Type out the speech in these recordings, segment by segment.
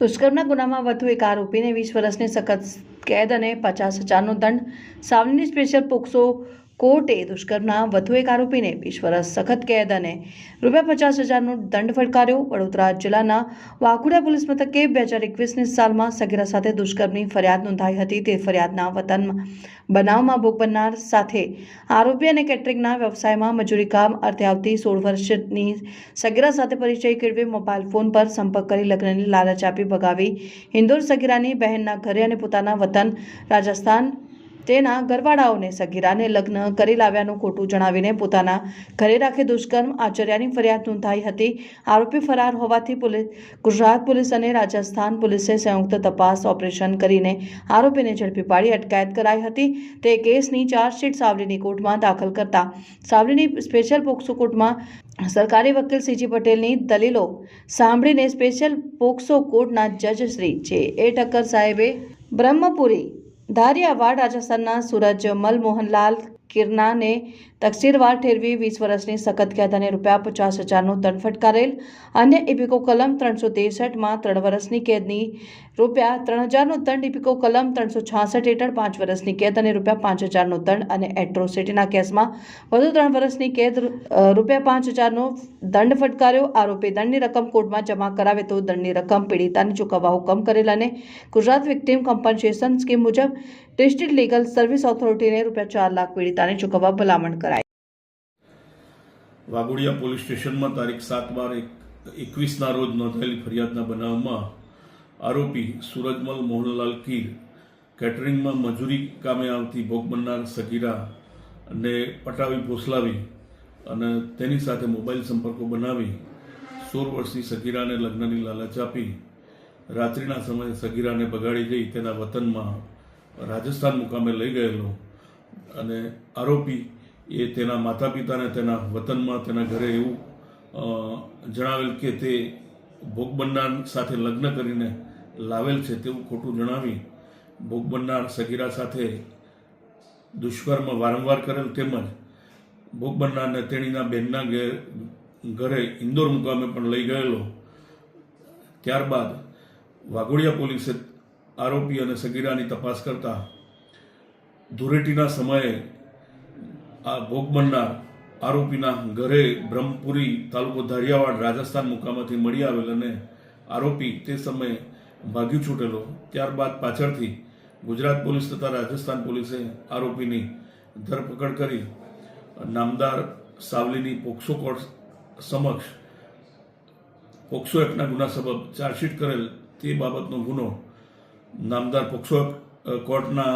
દુષ્કર્મના ગુનામાં વધુ એક આરોપીને વીસ વર્ષની સખત કેદ અને પચાસ હજારનો દંડ. સાવલીની સ્પેશિયલ પોક્સો કોર્ટે દુષ્કર્મના વધુ એક આરોપીને વીસ વર્ષ સખત કેદ અને રૂપિયા પચાસ હજારનો દંડ ફટકાર્યો. વડોદરા જિલ્લાના વાઘોડિયા પોલીસ મથકે બે હજાર એકવીસની સાલમાં સગીરા સાથે દુષ્કર્મની ફરિયાદ નોંધાઈ હતી. તે ફરિયાદના વતનમાં બનાવમાં ભોગ બનનાર સાથે આરોપી અને કેટરિંગના વ્યવસાયમાં મજૂરી કામ અર્થે આવતી સોળ વર્ષની સગીરા સાથે પરિચય કેળવી મોબાઈલ ફોન પર સંપર્ક કરી લગ્નની લાલચ આપી ભગાવી. ઇન્દોર સગીરાની બહેનના ઘરે અને પોતાના વતન રાજસ્થાન તેના ઘરવાળાઓને સગીરાને લગ્ન કરી લાવ્યાનું ખોટું જણાવીને પોતાના ઘરે રાખી દુષ્કર્મ આચર્યાની ફરિયાદ નોંધાઈ હતી. આરોપી ફરાર હોવાથી પોલીસ, ગુજરાત પોલીસ અને રાજસ્થાન પોલીસે સંયુક્ત તપાસ ઓપરેશન કરીને આરોપીને ઝડપી પાડી અટકાયત કરાઈ હતી. તે કેસની ચાર્જશીટ સાવલીની કોર્ટમાં દાખલ કરતા. સાવલીની સ્પેશિયલ પોક્સો કોર્ટમાં સરકારી વકીલ સીજી પટેલની દલીલો સાંભળીને સ્પેશિયલ પોક્સો કોર્ટના જજ શ્રી જે. એ. ઠક્કર સાહેબે બ્રહ્મપુરી ધારિયાવાડ રાજસ્થાનના સૂરજ મલમોહનલાલ કિરનાને તકસીરવાર ઠેરવી વીસ વર્ષની સખત કેદ અને રૂપિયા પચાસ હજારનું દંડ ફટકારેલ અન્ય ઇપિકો કલમ ત્રણસો ત્રેસઠમાં ત્રણ વર્ષની કેદની રૂપિયા ત્રણ હજારનો દંડ ઇપિકો કલમ ત્રણસો છાસઠ હેઠળ પાંચ વર્ષની કેદ અને રૂપિયા પાંચ હજારનો દંડ અને એટ્રોસિટીના કેસમાં વધુ ત્રણ વર્ષની કેદ રૂપિયા પાંચ હજારનો દંડ ફટકાર્યો. આરોપી દંડની રકમ કોર્ટમાં જમા કરાવે તો દંડની રકમ પીડિતાને ચૂકવવા હુકમ કરેલ અને ગુજરાત વિક્ટીમ કમ્પન્સેશન સ્કીમ મુજબ ડિસ્ટ્રિક્ટ લીગલ સર્વિસ ઓથોરિટીને રૂપિયા ચાર લાખ પીડિતાને ચૂકવવા ભલામણ કરાઈ. વાઘોડિયા પોલીસ સ્ટેશનમાં તારીખ સાત બાર એકવીસના રોજ નોંધાયેલી ફરિયાદના બનાવમાં આરોપી સુરજમલ મોહનલાલ કીર કેટરિંગમાં મજૂરી કામે આવતી ભોગ બનનાર સગીરા અને પટાવી ભોસલાવી અને તેની સાથે મોબાઈલ સંપર્કો બનાવી સોળ વર્ષની સગીરાને લગ્નની લાલચ આપી. રાત્રિના સમયે સગીરાને બગાડી જઈ તેના વતનમાં રાજસ્થાન મુકામે લઈ ગયેલો અને આરોપી એ તેના માતા પિતાને તેના વતનમાં તેના ઘરે એવું જણાવેલ કે તે ભોગ બનનાર સાથે લગ્ન કરીને લાવેલ છે તેવું ખોટું જણાવી ભોગ બનનાર સગીરા સાથે દુષ્કર્મ વારંવાર કરેલ તેમજ ભોગ બનનારને તેણીના બહેનના ઘેર ઇન્દોર મુકામે પણ લઈ ગયેલો. ત્યારબાદ વાઘોડિયા પોલીસે આરોપી અને સગીરાની તપાસ કરતા ધૂળેટીના સમયે આ ભોગ બનનાર આરોપીના ઘરે બ્રહ્મપુરી તાલુકો ધારિયાવાડ, રાજસ્થાન મુકામાંથી મળી આવેલ અને આરોપી તે સમયે ભાગી છૂટેલો. ત્યારબાદ પાછળથી ગુજરાત પોલીસ તથા રાજસ્થાન પોલીસે આરોપીની ધરપકડ કરી. નામદાર સાવલીની પોક્સો કોર્ટ સમક્ષ પોક્સો એક્ટના ગુના સબબ ચાર્જશીટ કરેલ તે બાબતનો ગુનો નામદાર પોક્સો કોર્ટના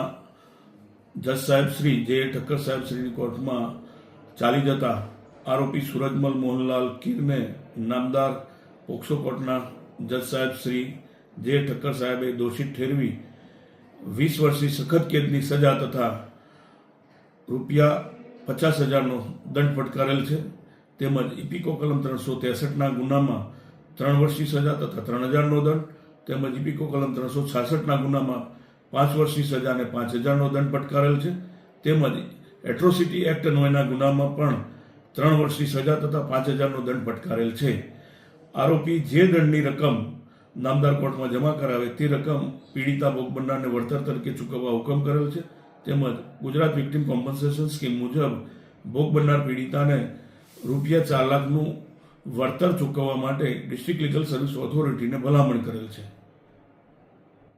જજ સાહેબ શ્રી જે ઠક્કર સાહેબ શ્રીની કોર્ટમાં ચાલી જતા આરોપી સુરજમલ મોહનલાલ કીરને નામદાર પોક્સો કોર્ટના જજ સાહેબ શ્રી જે ઠક્કર સાહેબે દોષિત ઠેરવી વીસ વર્ષની સખત કેદની સજા તથા રૂપિયા પચાસ હજારનો દંડ ફટકારેલ છે. તેમજ ઇપિકો કલમ ત્રણસો ત્રેસઠના ગુનામાં ત્રણ વર્ષની સજા તથા ત્રણ હજારનો દંડ તેમજ ઇપિકો કલમ ત્રણસો છાસઠના ગુનામાં પાંચ વર્ષની સજા અને પાંચ હજારનો દંડ ફટકારેલ છે. તેમજ એટ્રોસિટી એક્ટ એના ગુનામાં પણ ત્રણ વર્ષની સજા તથા પાંચ હજારનો દંડ ફટકારેલ છે. આરોપી જે દંડની રકમ નામદાર કોર્ટમાં જમા કરાવે તે રકમ પીડિતા ભોગ બનનારને વળતર તરીકે ચૂકવવા હુકમ કરેલ છે. તેમજ ગુજરાત વિક્ટીમ કોમ્પન્સેશન સ્કીમ મુજબ ભોગ બનનાર પીડિતાને રૂપિયા ચાર લાખનું વળતર ચૂકવવા માટે ડિસ્ટ્રિક્ટ લીગલ સર્વિસ ઓથોરિટીને ભલામણ કરેલ છે.